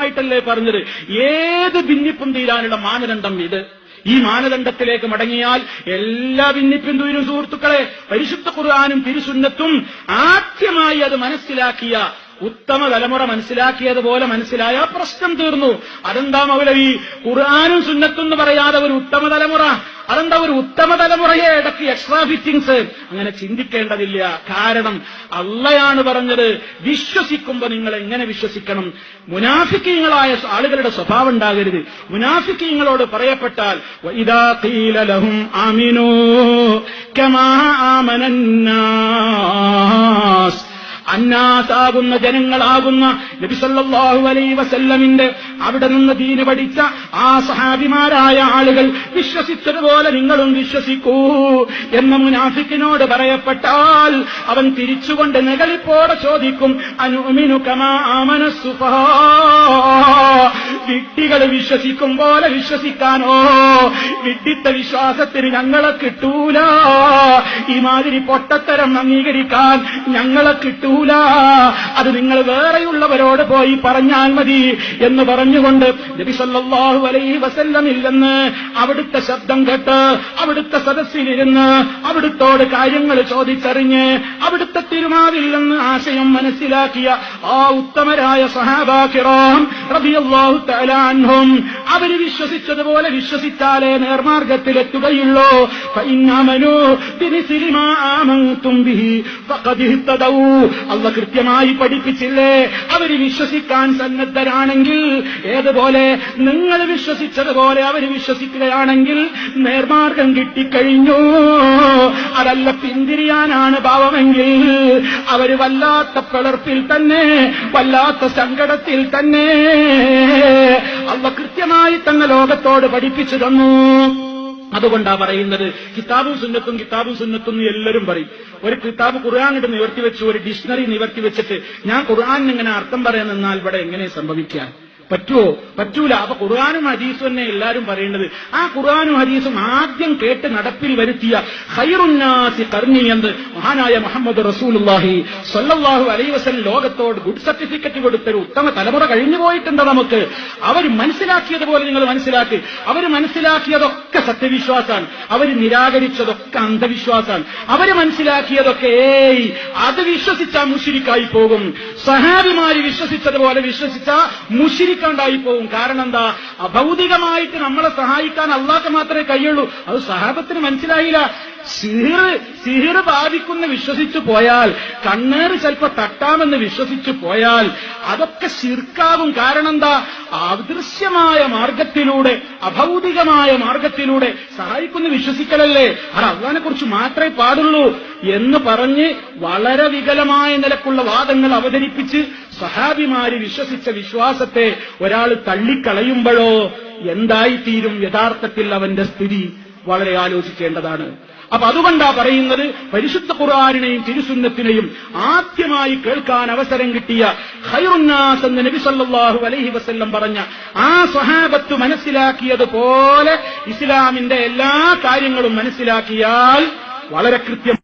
ആയിട്ടല്ലേ പറഞ്ഞത്? ഏത് ഭിന്നിപ്പും തീരാനുള്ള മാനദണ്ഡം ഇത്? ഈ മാനദണ്ഡത്തിലേക്ക് മടങ്ങിയാൽ എല്ലാ ഭിന്നിപ്പും തീരും സുഹൃത്തുക്കളെ. പരിശുദ്ധ ഖുർആാനും തിരുസുന്നത്തും ആദ്യമായി അത് മനസ്സിലാക്കിയ ഉത്തമ തലമുറ മനസ്സിലാക്കിയതുപോലെ മനസ്സിലായ പ്രശ്നം തീർന്നു. അതെന്താ മൗലവി? ഖുർആാനും സുന്നത്തും എന്ന് പറയാതെ ഒരു ഉത്തമ തലമുറ അതെന്താ ഒരു ഉത്തമ തലമുറയെ ഇടയ്ക്ക് എക്സ്ട്രാ ഫിറ്റിംഗ്സ് അങ്ങനെ ചിന്തിക്കേണ്ടതില്ല. കാരണം അള്ളയാണ് പറഞ്ഞത് വിശ്വസിക്കുമ്പോൾ നിങ്ങൾ എങ്ങനെ വിശ്വസിക്കണം? മുനാഫിക്കീങ്ങളായ ആളുകളുടെ സ്വഭാവം ഉണ്ടാകരുത്. മുനാഫിക്കീങ്ങളോട് പറയപ്പെട്ടാൽ ആമിനോ കമാ ആമനന്നാസ് അന്നാസാകുന്ന ജനങ്ങളാകുന്ന നബിസല്ലാഹു അലൈ വസല്ലമിന്റെ അവിടെ നിന്ന് ദീന് പഠിച്ച ആ സഹാബിമാരായ ആളുകൾ വിശ്വസിച്ചതുപോലെ നിങ്ങളും വിശ്വസിക്കൂ എന്ന മുനാഫിക്കിനോട് പറയപ്പെട്ടാൽ അവൻ തിരിച്ചുകൊണ്ട് നെകളിപ്പോടെ ചോദിക്കും അനുമിനു കമാ വിശ്വസിക്കും പോലെ വിശ്വസിക്കാനോ? വിഡിത്ത വിശ്വാസത്തിന് ഞങ്ങളെ കിട്ടൂല. ഈ മാതിരി പൊട്ടത്തരം അംഗീകരിക്കാൻ ഞങ്ങളെ കിട്ടൂല. അത് നിങ്ങൾ വേറെയുള്ളവരോട് പോയി പറഞ്ഞാൽ മതി എന്ന് പറഞ്ഞുകൊണ്ട് സല്ലല്ലാഹു അലൈഹി വസല്ലമില്ലെന്ന് അവിടുത്തെ ശബ്ദം കേട്ട് അവിടുത്തെ സദസ്സിലിരുന്ന് അവിടുത്തോട് കാര്യങ്ങൾ ചോദിച്ചറിഞ്ഞ് അവിടുത്തെ തിരുമാവില്ലെന്ന് ആശയം മനസ്സിലാക്കിയ ആ ഉത്തമരായ സഹാബാക്കിറോം റബിയല്ലാഹു തലാൻഹും അവർ വിശ്വസിച്ചതുപോലെ വിശ്വസിച്ചാലേ നേർമാർഗത്തിലെത്തുകയുള്ളൂ. അവ കൃത്യമായി പഠിപ്പിച്ചില്ലേ? അവർ വിശ്വസിക്കാൻ സന്നദ്ധരാണെങ്കിൽ ഏതുപോലെ? നിങ്ങൾ വിശ്വസിച്ചതുപോലെ അവർ വിശ്വസിക്കുകയാണെങ്കിൽ നേർമാർഗം കിട്ടിക്കഴിഞ്ഞു. അതല്ല പിന്തിരിയാനാണ് ഭാവമെങ്കിൽ അവർ വല്ലാത്ത പിളർപ്പിൽ തന്നെ വല്ലാത്ത സങ്കടത്തിൽ തന്നെ അള്ള കൃത്യമായി തന്നെ ലോകത്തോട് പഠിപ്പിച്ചു തന്നു. അതുകൊണ്ടാ പറയുന്നത് കിതാബും സുന്നത്തും കിതാബും സുന്നത്തും എല്ലാവരും പറയും. ഒരു കിതാബ് ഖുർആാനിട്ട് നിവർത്തി വെച്ചു ഒരു ഡിക്ഷണറി നിവർത്തി വെച്ചിട്ട് ഞാൻ ഖുർആൻ ഇങ്ങനെ അർത്ഥം പറയാൻ നിന്നാൽ ഇവിടെ എങ്ങനെ സംഭവിക്കാൻ പറ്റുമോ പറ്റൂല. അപ്പൊ ഖുർആാനും ഹദീസും തന്നെ എല്ലാവരും പറയേണ്ടത്. ആ ഖുർആാനും ഹദീസും ആദ്യം കേട്ട് നടപ്പിൽ വരുത്തിയ ഹൈറുന്നാസി കർണി എന്ന് മഹാനായ മുഹമ്മദ് റസൂലുല്ലാഹി സല്ലല്ലാഹു അലൈഹി വസല്ലം ലോകത്തോട് ഗുഡ് സർട്ടിഫിക്കറ്റ് കൊടുത്തൊരു ഉത്തമ തലമുറ കഴിഞ്ഞു പോയിട്ടുണ്ട് നമുക്ക്. അവർ മനസ്സിലാക്കിയതുപോലെ നിങ്ങൾ മനസ്സിലാക്കി. അവർ മനസ്സിലാക്കിയതൊക്കെ സത്യവിശ്വാസാണ്. അവർ നിരാകരിച്ചതൊക്കെ അന്ധവിശ്വാസാണ്. അവർ മനസ്സിലാക്കിയതൊക്കെ ഏയ് അത് വിശ്വസിച്ച മുഷിരിക്കായി പോകും. സഹാബിമാര് വിശ്വസിച്ചതുപോലെ വിശ്വസിച്ച മുഷിരിക്കാണ്ടായി പോകും കാരണം എന്താ അഭൗതികമായിട്ട് നമ്മളെ സഹായിക്കാൻ അള്ളാഹ് മാത്രമേ കഴിയുള്ളൂ. അത് സഹാബത്തിന് മനസ്സിലായില്ല. സിഹിർ സിഹിർ ബാധിക്കുന്ന വിശ്വസിച്ചു പോയാൽ കണ്ണേറ് ചിലപ്പോ തട്ടാമെന്ന് വിശ്വസിച്ചു പോയാൽ അതൊക്കെ ശിർക്കാവും കാരണം എന്താ അദൃശ്യമായ മാർഗത്തിലൂടെ അഭൗതികമായ മാർഗത്തിലൂടെ സഹായിക്കുന്ന വിശ്വസിക്കലല്ലേ? അത് അള്ളഹാനെ കുറിച്ച് മാത്രമേ പാടുള്ളൂ എന്ന് പറഞ്ഞ് വളരെ വികലമായ നിലക്കുള്ള വാദങ്ങൾ അവതരിപ്പിച്ച് സഹാബിമാര് വിശ്വസിച്ച വിശ്വാസത്തെ ഒരാൾ തള്ളിക്കളയുമ്പോഴോ എന്തായിത്തീരും യഥാർത്ഥത്തിൽ അവന്റെ സ്ഥിതി വളരെ ആലോചിക്കേണ്ടതാണ്. അപ്പൊ അതുകൊണ്ടാ പറയുന്നത് പരിശുദ്ധ ഖുർആാനിനെയും തിരുസുന്നത്തിനെയും ആദ്യമായി കേൾക്കാൻ അവസരം കിട്ടിയ ഖൈറുന്നാസ് എന്ന് നബി സല്ലല്ലാഹു അലൈഹി വസ്ല്ലം പറഞ്ഞ ആ സ്വഹാബത്ത് മനസ്സിലാക്കിയതുപോലെ ഇസ്ലാമിന്റെ എല്ലാ കാര്യങ്ങളും മനസ്സിലാക്കിയാൽ വളരെ കൃത്യം